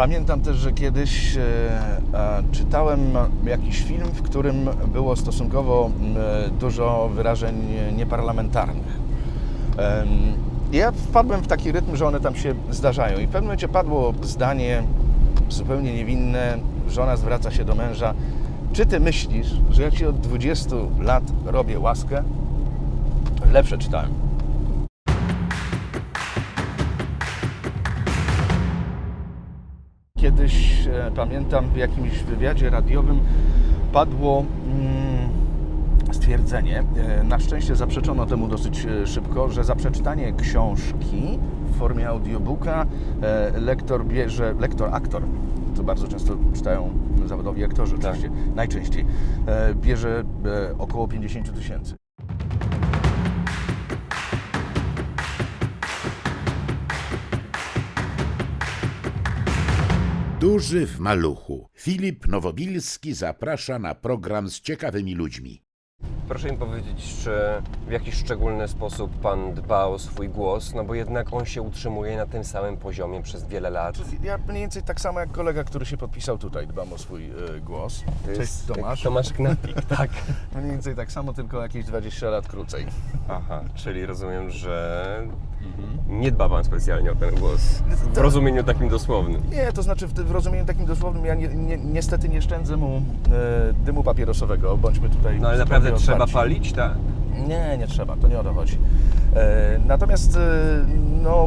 Pamiętam też, że kiedyś e, czytałem jakiś film, w którym było stosunkowo dużo wyrażeń nieparlamentarnych. Ja wpadłem w taki rytm, że one tam się zdarzają i w pewnym momencie padło zdanie zupełnie niewinne, żona zwraca się do męża, czy ty myślisz, że ja ci od 20 lat robię łaskę? Lepsze czytałem. Kiedyś, e, pamiętam, w jakimś wywiadzie radiowym padło mm, stwierdzenie, e, na szczęście zaprzeczono temu dosyć e, szybko, że za przeczytanie książki w formie audiobooka lektor bierze, lektor, aktor, co bardzo często czytają zawodowi aktorzy oczywiście, najczęściej, bierze około 50 tysięcy. Duży w maluchu. Filip Nowobilski zaprasza na program z ciekawymi ludźmi. Proszę mi powiedzieć, czy w jakiś szczególny sposób Pan dba o swój głos, no bo jednak on się utrzymuje na tym samym poziomie przez wiele lat. Ja mniej więcej tak samo jak kolega, który się podpisał tutaj, dbam o swój e, głos. To Cześć jest Tomasz. Tomasz Knapik, tak. Mniej więcej tak samo, tylko jakieś 20 lat krócej. Aha, czyli rozumiem, że nie dba Pan specjalnie o ten głos. W To- rozumieniu takim dosłownym. Nie, to znaczy w, w rozumieniu takim dosłownym, ja ni, ni, niestety nie szczędzę mu e, dymu papierosowego, bądźmy tutaj No ale naprawdę trzeba otwarci. palić, tak? Nie, nie trzeba, to nie o to chodzi. E, natomiast e, no,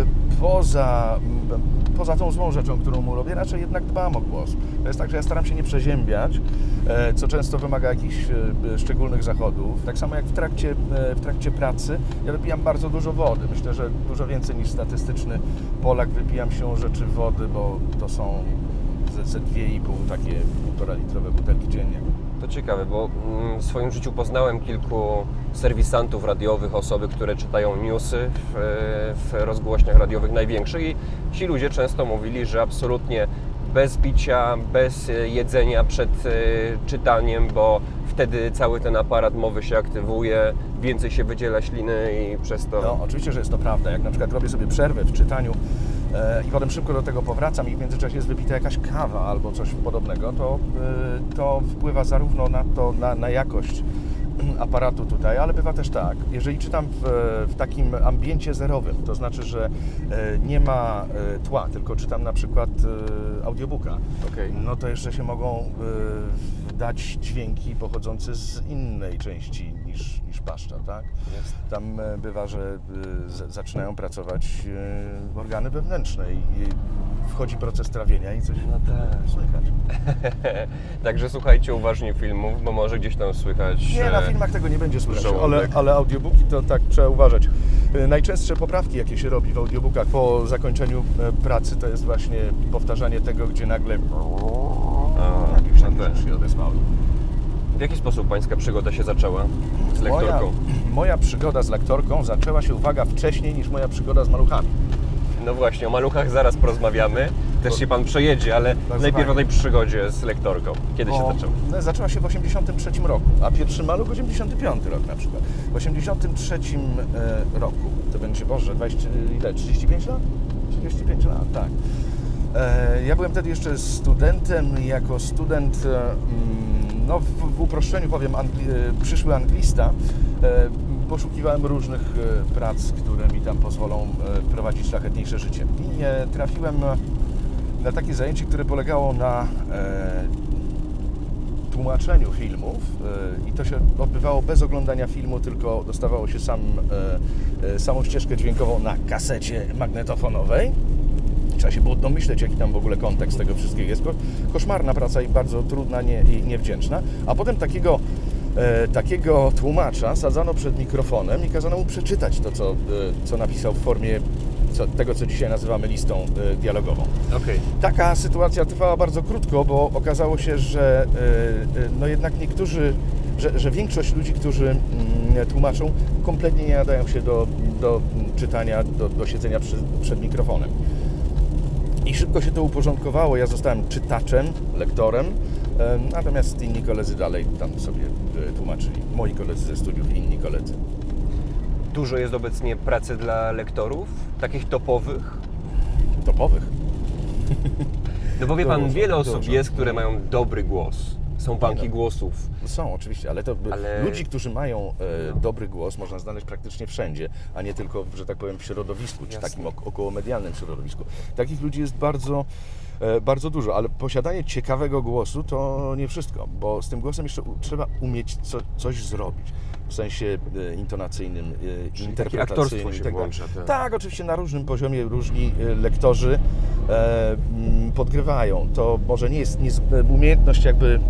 e, poza, m, poza tą złą rzeczą, którą mu robię, raczej jednak dbam o głos. To jest tak, że ja staram się nie przeziębiać, e, co często wymaga jakichś e, szczególnych zachodów. Tak samo jak w trakcie, e, w trakcie pracy, ja wypijam bardzo dużo wody. Myślę, że dużo więcej niż statystyczny Polak wypijam się rzeczy wody, bo to są ze, ze 2,5 takie półtora litrowe butelki dziennie. To ciekawe, bo mm, w swoim życiu poznałem kilku serwisantów radiowych, osoby, które czytają newsy w, w rozgłośniach radiowych największych i ci ludzie często mówili, że absolutnie bez picia, bez e, jedzenia przed e, czytaniem, bo wtedy cały ten aparat mowy się aktywuje, więcej się wydziela śliny i przez to... No, oczywiście, że jest to prawda. Jak na przykład robię sobie przerwę w czytaniu i potem szybko do tego powracam i w międzyczasie jest wypita jakaś kawa albo coś podobnego, to, e, to wpływa zarówno na to, na, na jakość aparatu tutaj, ale bywa też tak, jeżeli czytam w, w takim ambiencie zerowym, to znaczy, że e, nie ma e, tła, tylko czytam na przykład e, audiobooka, Okej. no to jeszcze się mogą e, dać dźwięki pochodzące z innej części niż, niż paszcza, tak? Jest. Tam e, bywa, że e, zaczynają pracować e, organy wewnętrzne i wchodzi proces trawienia i coś No tak. słychać. Także słuchajcie uważnie filmów, bo może gdzieś tam słychać... Nie, na filmach tego nie będzie słychać, ale, ale audiobooki to tak trzeba uważać. Najczęstsze poprawki, jakie się robi w audiobookach po zakończeniu pracy, to jest właśnie powtarzanie tego, gdzie nagle A, jakieś no tak. się odezwały. W jaki sposób Pańska przygoda się zaczęła z Moja, lektorką? moja przygoda z lektorką zaczęła się, uwaga, wcześniej niż moja przygoda z maluchami. No właśnie, o maluchach zaraz porozmawiamy. Też się Pan przejedzie, ale Bardzo najpierw o tej przygodzie z lektorką. Kiedy się Bo, zaczęło? no, zaczęła się w 83 roku, a pierwszy maluch w 85 rok na przykład. W 83 e, roku, to będzie, Boże, 20, ile, 35 lat? 35 lat, tak. E, ja byłem wtedy jeszcze studentem jako student, e, mm, no w, w uproszczeniu powiem, angli, e, przyszły anglista, e, poszukiwałem różnych e, prac, które mi tam pozwolą prowadzić szlachetniejsze życie. I trafiłem na takie zajęcie, które polegało na tłumaczeniu filmów i to się odbywało bez oglądania filmu, tylko dostawało się sam, samą ścieżkę dźwiękową na kasecie magnetofonowej. Trzeba się było domyśleć, jaki tam w ogóle kontekst tego wszystkiego jest. Ko- Koszmarna praca i bardzo trudna nie, i niewdzięczna. A potem takiego, e, takiego tłumacza sadzano przed mikrofonem i kazano mu przeczytać to, co, e, co napisał w formie co, tego, co dzisiaj nazywamy listą e, dialogową. Okej. Taka sytuacja trwała bardzo krótko, bo okazało się, że e, e, no jednak niektórzy, że, że większość ludzi, którzy mm, tłumaczą, kompletnie nie nadają się do, do czytania, do, do siedzenia przy, przed mikrofonem. I szybko się to uporządkowało. Ja zostałem czytaczem, lektorem, natomiast inni koledzy dalej tam sobie e, tłumaczyli. Moi koledzy ze studiów i inni koledzy. Dużo jest obecnie pracy dla lektorów, takich topowych. Topowych. No bo wie pan, Dużo, wiele osób dużo. jest, które mają dobry głos. Są banki no. głosów. Są oczywiście, ale to Ale- ludzi, którzy mają e, No. dobry głos, można znaleźć praktycznie wszędzie, a nie tylko, że tak powiem, w środowisku, czy Jasne. takim ok- okołomedialnym środowisku. Takich ludzi jest bardzo, e, bardzo dużo, ale posiadanie ciekawego głosu to nie wszystko, bo z tym głosem jeszcze trzeba umieć co, coś zrobić. W sensie e, intonacyjnym, e, takie interpretacyjnym aktorstwo się i tak włącza, tak. Tak, oczywiście na różnym poziomie różni e, lektorzy e, podgrywają. To może nie jest umiejętność jakby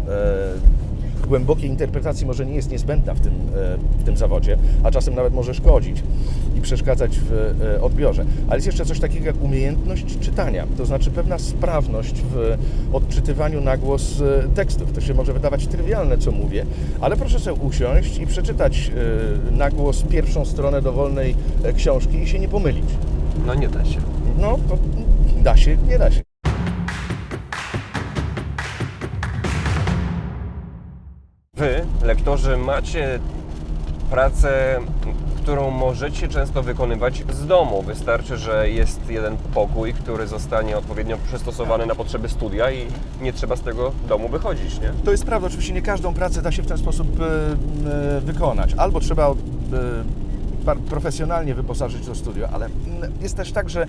głębokiej interpretacji może nie jest niezbędna w tym, e, w tym zawodzie, a czasem nawet może szkodzić i przeszkadzać w e, odbiorze. Ale jest jeszcze coś takiego jak umiejętność czytania, to znaczy pewna sprawność w odczytywaniu na głos e, tekstów. To się może wydawać trywialne, co mówię, ale proszę sobie usiąść i przeczytać na głos pierwszą stronę dowolnej książki i się nie pomylić. No nie da się. No, to da się, nie da się. Wy, lektorzy, macie pracę, którą możecie często wykonywać z domu. Wystarczy, że jest jeden pokój, który zostanie odpowiednio przystosowany na potrzeby studia i nie trzeba z tego domu wychodzić, nie? To jest prawda, oczywiście nie każdą pracę da się w ten sposób e, e, wykonać. Albo trzeba e, profesjonalnie wyposażyć to studio, ale mm, jest też tak, że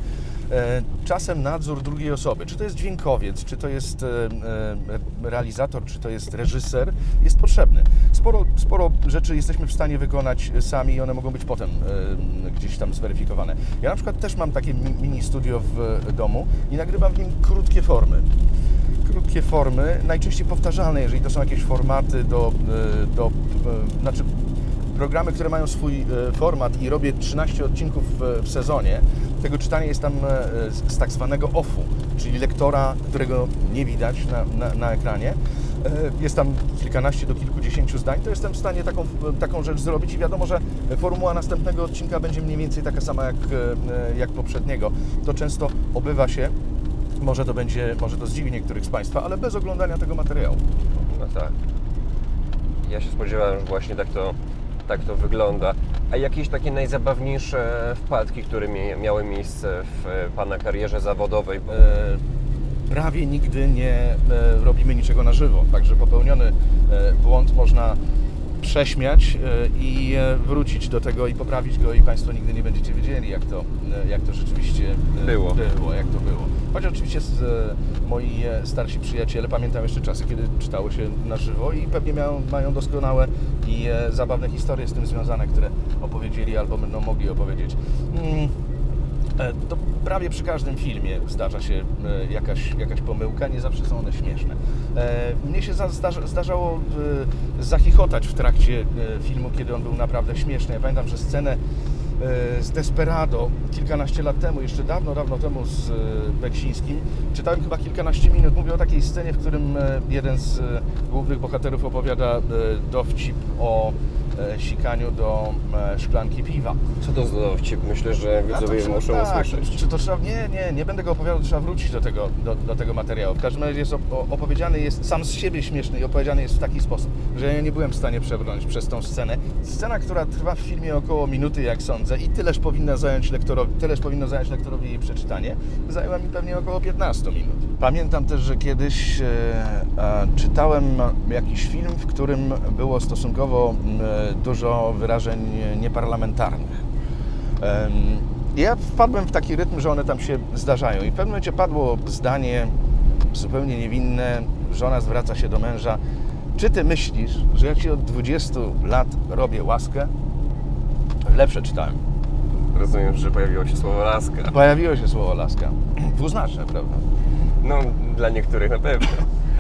e, czasem nadzór drugiej osoby, czy to jest dźwiękowiec, czy to jest e, e, realizator, czy to jest reżyser, jest potrzebny. Sporo, sporo rzeczy jesteśmy w stanie wykonać sami i one mogą być potem gdzieś tam zweryfikowane. Ja na przykład też mam takie mi- mini studio w domu i nagrywam w nim krótkie formy krótkie formy, najczęściej powtarzalne, jeżeli to są jakieś formaty do, do znaczy programy, które mają swój e, format i robię 13 odcinków w, sezonie, tego czytania jest tam e, z, tak zwanego offu, czyli lektora, którego nie widać na, na, na ekranie. E, Jest tam kilkanaście do kilkudziesięciu zdań, to jestem w stanie taką, taką rzecz zrobić i wiadomo, że formuła następnego odcinka będzie mniej więcej taka sama jak, jak poprzedniego. To często obywa się może to będzie, może to zdziwi niektórych z Państwa, ale bez oglądania tego materiału. No tak. Ja się spodziewałem, że właśnie tak to, tak to wygląda. A jakieś takie najzabawniejsze wpadki, które miały miejsce w e, Pana karierze zawodowej? E, prawie nigdy nie e, robimy niczego na żywo, także popełniony błąd można prześmiać e, i e, wrócić do tego i poprawić go i Państwo nigdy nie będziecie wiedzieli, jak to, e, jak to rzeczywiście Było. było, jak to było. Choć oczywiście z, moi starsi przyjaciele pamiętam jeszcze czasy, kiedy czytało się na żywo i pewnie mają, mają doskonałe i zabawne historie z tym związane, które opowiedzieli albo będą mogli opowiedzieć. E, To prawie przy każdym filmie zdarza się e, jakaś, jakaś pomyłka, nie zawsze są one śmieszne. E, Mnie się za- zdarza, zdarzało zachichotać w trakcie filmu, kiedy on był naprawdę śmieszny. Ja pamiętam, że scenę z Desperado kilkanaście lat temu, jeszcze dawno, dawno temu z Beksińskim, czytałem chyba kilkanaście minut. Mówię o takiej scenie, w którym jeden z głównych bohaterów opowiada dowcip o sikaniu do e, szklanki piwa. Co to za dowcip? Myślę, że widzowie trzeba- muszą tak, usłyszeć. Czy to trzeba, nie, nie, nie będę go opowiadał, trzeba wrócić do tego, do, do tego materiału. W każdym razie jest opowiedziany jest sam z siebie śmieszny i opowiedziany jest w taki sposób, że ja nie byłem w stanie przebrnąć przez tą scenę. Scena, która trwa w filmie około minuty, jak sądzę, i tyleż powinna zająć lektorowi, tyleż powinno zająć lektorowi jej przeczytanie, zajęła mi pewnie około 15 minut. Pamiętam też, że kiedyś e, e, czytałem jakiś film, w którym było stosunkowo e, dużo wyrażeń nieparlamentarnych. Ja wpadłem w taki rytm, że one tam się zdarzają i w pewnym momencie padło zdanie zupełnie niewinne. Żona zwraca się do męża. Czy ty myślisz, że ja ci od 20 lat robię łaskę? Lepsze czytałem. Rozumiem, że pojawiło się słowo laska. Pojawiło się słowo laska. Dwuznaczne, prawda? No, dla niektórych na pewno.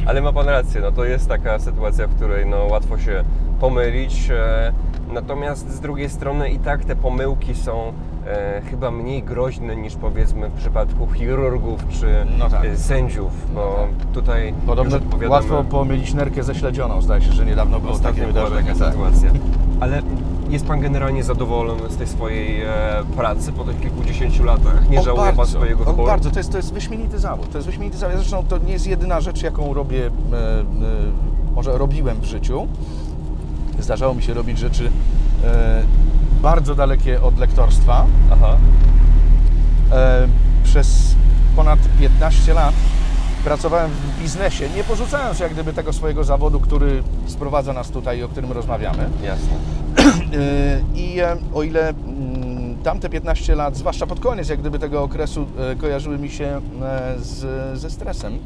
Ale ma Pan rację, no to jest taka sytuacja, w której no, łatwo się pomylić. E, natomiast z drugiej strony i tak te pomyłki są e, chyba mniej groźne niż powiedzmy w przypadku chirurgów czy No tak. e, sędziów, bo tutaj Podobno odpowiadamy- łatwo pomylić nerkę ze śledzioną. Zdaje się, że niedawno było takie była wydarzenie. taka tak. sytuacja. Ale jest Pan generalnie zadowolony z tej swojej e, pracy po tych kilkudziesięciu latach? Nie O, żałuje Pan bardzo, swojego o, wyboru? Bardzo, to jest, to jest wyśmienity zawód. To jest wyśmienity zawód. Zresztą to nie jest jedyna rzecz, jaką robię, e, e, może robiłem w życiu. Zdarzało mi się robić rzeczy e, bardzo dalekie od lektorstwa. Aha. E, przez ponad 15 lat pracowałem w biznesie, nie porzucając jak gdyby tego swojego zawodu, który sprowadza nas tutaj, o którym rozmawiamy. Jasne. Yy, I e, o ile mm, tamte 15 lat, zwłaszcza pod koniec jak gdyby tego okresu, e, kojarzyły mi się e, z, ze stresem,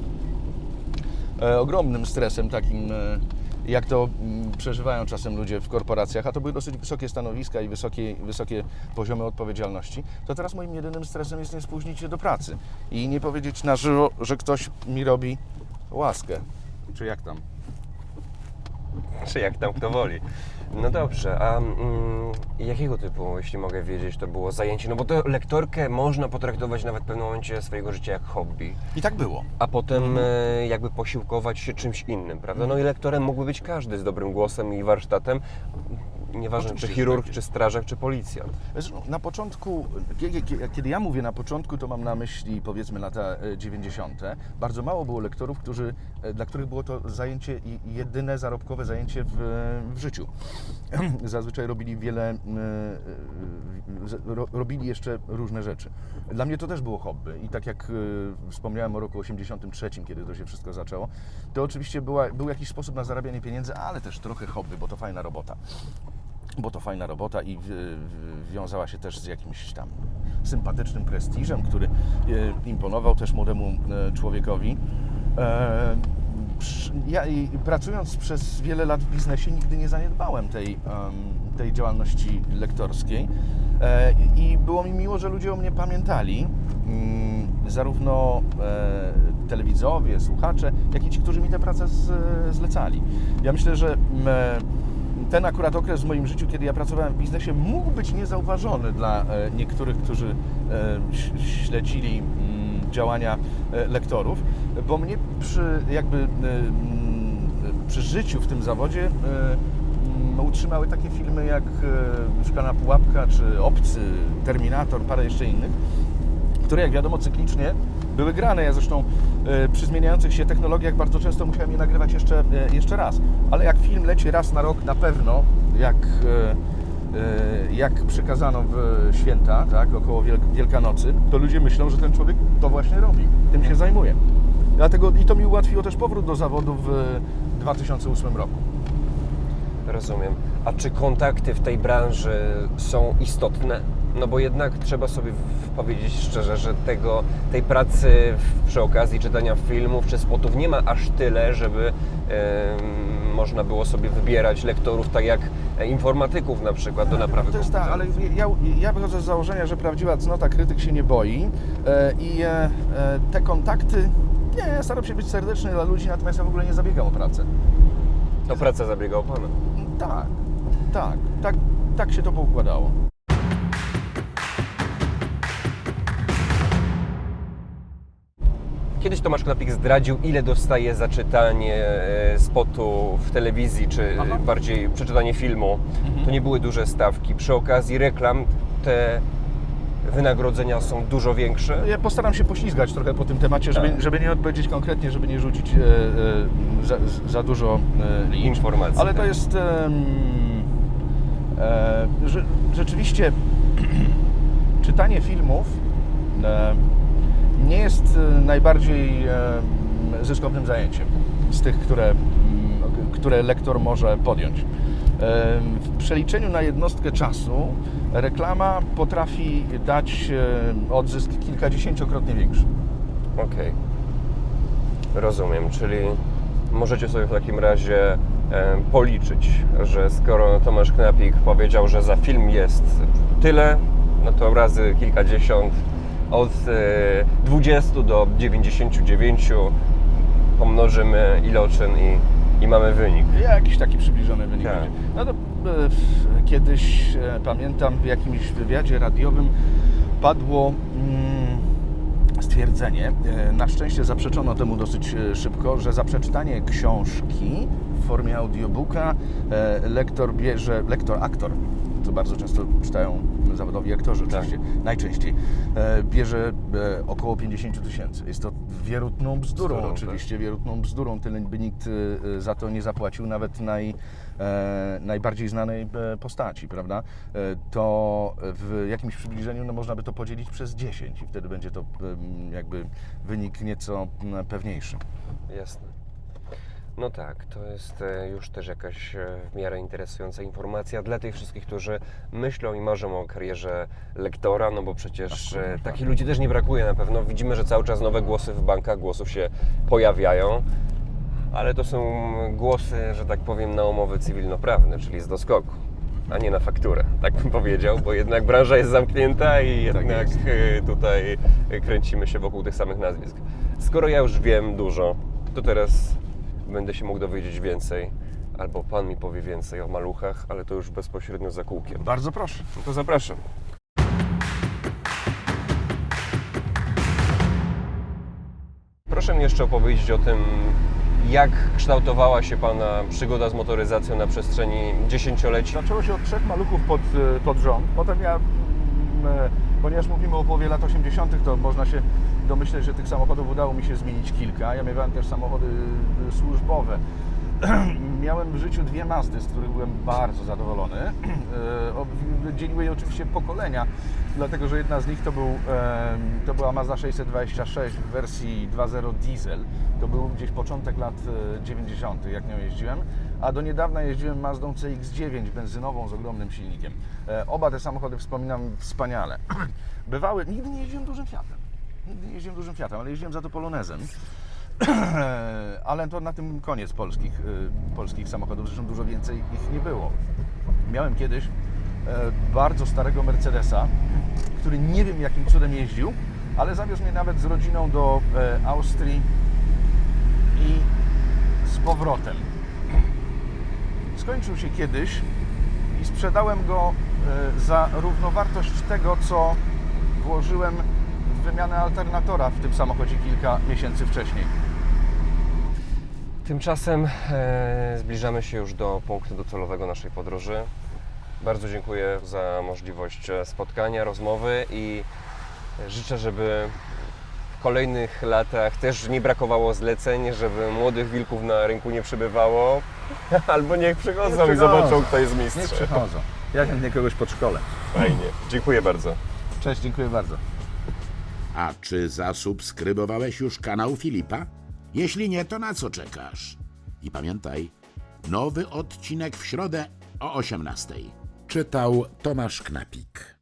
e, ogromnym stresem takim, e, jak to mm, przeżywają czasem ludzie w korporacjach, a to były dosyć wysokie stanowiska i wysokie, wysokie poziomy odpowiedzialności, to teraz moim jedynym stresem jest nie spóźnić się do pracy i nie powiedzieć na żywo, że ktoś mi robi łaskę. Czy jak tam? Czy jak tam kto woli. No dobrze, a mm, jakiego typu, jeśli mogę wiedzieć, to było zajęcie? No bo to lektorkę można potraktować nawet w pewnym momencie swojego życia jak hobby, I tak było. a potem Mhm. e, jakby posiłkować się czymś innym, prawda? No i lektorem mógłby być każdy z dobrym głosem i warsztatem, nieważne czy chirurg, tak czy strażak, czy policjant. Zresztą na początku, kiedy, ja mówię na początku, to mam na myśli powiedzmy lata e, 90. Bardzo mało było lektorów, którzy, e, dla których było to zajęcie jedyne zarobkowe zajęcie w, w życiu. Zazwyczaj robili wiele, e, e, robili jeszcze różne rzeczy. Dla mnie to też było hobby i tak jak e, wspomniałem o roku 83, kiedy to się wszystko zaczęło, to oczywiście była, był jakiś sposób na zarabianie pieniędzy, ale też trochę hobby, bo to fajna robota bo to fajna robota i wiązała się też z jakimś tam sympatycznym prestiżem, który e, imponował też młodemu e, człowiekowi. E, ja pracując przez wiele lat w biznesie nigdy nie zaniedbałem tej, tej działalności lektorskiej i było mi miło, że ludzie o mnie pamiętali, mm, zarówno e, telewidzowie, słuchacze, jak i ci, którzy mi tę pracę zlecali. Ja myślę, że mm, ten akurat okres w moim życiu, kiedy ja pracowałem w biznesie, mógł być niezauważony dla e, niektórych, którzy e, śledzili mm, działania e, lektorów, bo mnie przy jakby mm, przy życiu w tym zawodzie mm, utrzymały takie filmy jak Szklana Pułapka, czy Obcy, Terminator, parę jeszcze innych, które jak wiadomo cyklicznie były grane. Ja zresztą e, przy zmieniających się technologiach bardzo często musiałem je nagrywać jeszcze, e, jeszcze raz. Ale jak film leci raz na rok na pewno, jak, e, jak przykazano w święta, tak, około Wielk- Wielkanocy, to ludzie myślą, że ten człowiek to właśnie robi, tym się zajmuje. Dlatego i to mi ułatwiło też powrót do zawodu w 2008 roku. Rozumiem. A czy kontakty w tej branży są istotne? No bo jednak trzeba sobie powiedzieć szczerze, że tego, tej pracy przy okazji czytania filmów czy spotów nie ma aż tyle, żeby można było sobie wybierać lektorów tak jak informatyków na przykład do naprawy To jest tak, ale ja, ja wychodzę z założenia, że prawdziwa cnota krytyk się nie boi e, i e, e, te kontakty, nie, ja staram się być serdeczny dla ludzi, natomiast ja w ogóle nie zabiegam o pracę. To praca zabiega o Pana. Tak, tak, tak, tak się to poukładało. Kiedyś Tomasz Knapik zdradził, ile dostaje za czytanie e, spotu w telewizji, czy Aha. bardziej przeczytanie filmu. Mhm. To nie były duże stawki. Przy okazji reklam te wynagrodzenia są dużo większe. Ja postaram się poślizgać trochę po tym temacie, żeby, Tak. żeby nie odpowiedzieć konkretnie, żeby nie rzucić e, e, za, za dużo e. Informacji, Ale to tak. jest em, e, że, rzeczywiście czytanie filmów e, nie jest e, najbardziej e, zyskownym zajęciem z tych, które, które lektor może podjąć. E, W przeliczeniu na jednostkę czasu reklama potrafi dać odzysk kilkadziesięciokrotnie większy. Okej. Rozumiem, czyli możecie sobie w takim razie policzyć, że skoro Tomasz Knapik powiedział, że za film jest tyle, no to razy kilkadziesiąt, od e, 20 do 99 pomnożymy iloczyn i, i mamy wynik. Jakiś taki przybliżony wynik Tak. będzie. No to e, kiedyś e, pamiętam w jakimś wywiadzie radiowym padło mm, stwierdzenie, e, na szczęście zaprzeczono temu dosyć e, szybko, że za przeczytanie książki w formie audiobooka e, lektor bierze, lektor, aktor, co bardzo często czytają zawodowi aktorzy Tak. oczywiście, najczęściej, e, bierze e, około 50 tysięcy. Jest to Wierutną bzdurą, Bzdurą, oczywiście, wierutną bzdurą, tyle by nikt y, za to nie zapłacił, nawet naj, e, najbardziej znanej e, postaci, prawda? E, to w jakimś przybliżeniu no, można by to podzielić przez 10 i wtedy będzie to em, jakby wynik nieco pewniejszy. Jasne. No tak, to jest e, już też jakaś e, w miarę interesująca informacja dla tych wszystkich, którzy myślą i marzą o karierze lektora, no bo przecież e, takich ludzi też nie brakuje na pewno. Widzimy, że cały czas nowe głosy w bankach głosów się pojawiają, ale to są głosy, że tak powiem, na umowy cywilnoprawne, czyli z doskoku, a nie na fakturę, tak bym powiedział, bo jednak branża jest zamknięta i jednak jest. e, tutaj kręcimy się wokół tych samych nazwisk. Skoro ja już wiem dużo, to teraz będę się mógł dowiedzieć więcej, albo Pan mi powie więcej o maluchach, ale to już bezpośrednio za kółkiem. Bardzo proszę. No to zapraszam. Proszę mi jeszcze opowiedzieć o tym, jak kształtowała się Pana przygoda z motoryzacją na przestrzeni dziesięcioleci. Zaczęło się od trzech maluchów pod, y, pod rząd. Potem ja, mm, e, ponieważ mówimy o połowie lat 80., to można się domyśleć, że tych samochodów udało mi się zmienić kilka. Ja miałem też samochody y, służbowe. Miałem w życiu dwie Mazdy, z których byłem bardzo zadowolony. E, Dzieliły je oczywiście pokolenia, dlatego że jedna z nich to, był, to była Mazda 626 w wersji 2.0 diesel. To był gdzieś początek lat e, 90., jak nią jeździłem. A do niedawna jeździłem Mazdą CX-9 benzynową z ogromnym silnikiem. E, Oba te samochody wspominam wspaniale. Bywały, nigdy nie jeździłem dużym Fiatem. Nigdy nie jeździłem dużym Fiatem, ale jeździłem za to Polonezem. ale to na tym koniec polskich, y, polskich samochodów, zresztą dużo więcej ich nie było. Miałem kiedyś e, bardzo starego Mercedesa, który nie wiem jakim cudem jeździł, ale zawiózł mnie nawet z rodziną do e, Austrii i z powrotem. Skończył się kiedyś i sprzedałem go e, za równowartość tego, co włożyłem w wymianę alternatora w tym samochodzie kilka miesięcy wcześniej. Tymczasem e, zbliżamy się już do punktu docelowego naszej podróży. Bardzo dziękuję za możliwość e, spotkania, rozmowy i życzę, żeby w kolejnych latach też nie brakowało zleceń, żeby młodych wilków na rynku nie przybywało, albo niech przychodzą Niech i przychodzą. zobaczą, kto jest Niech mistrzem. przychodzą. Ja chętnie kogoś pod szkole. Fajnie. Dziękuję bardzo. Cześć, dziękuję bardzo. A czy zasubskrybowałeś już kanał Filipa? Jeśli nie, to na co czekasz? I pamiętaj, nowy odcinek w środę o 18:00. Czytał Tomasz Knapik.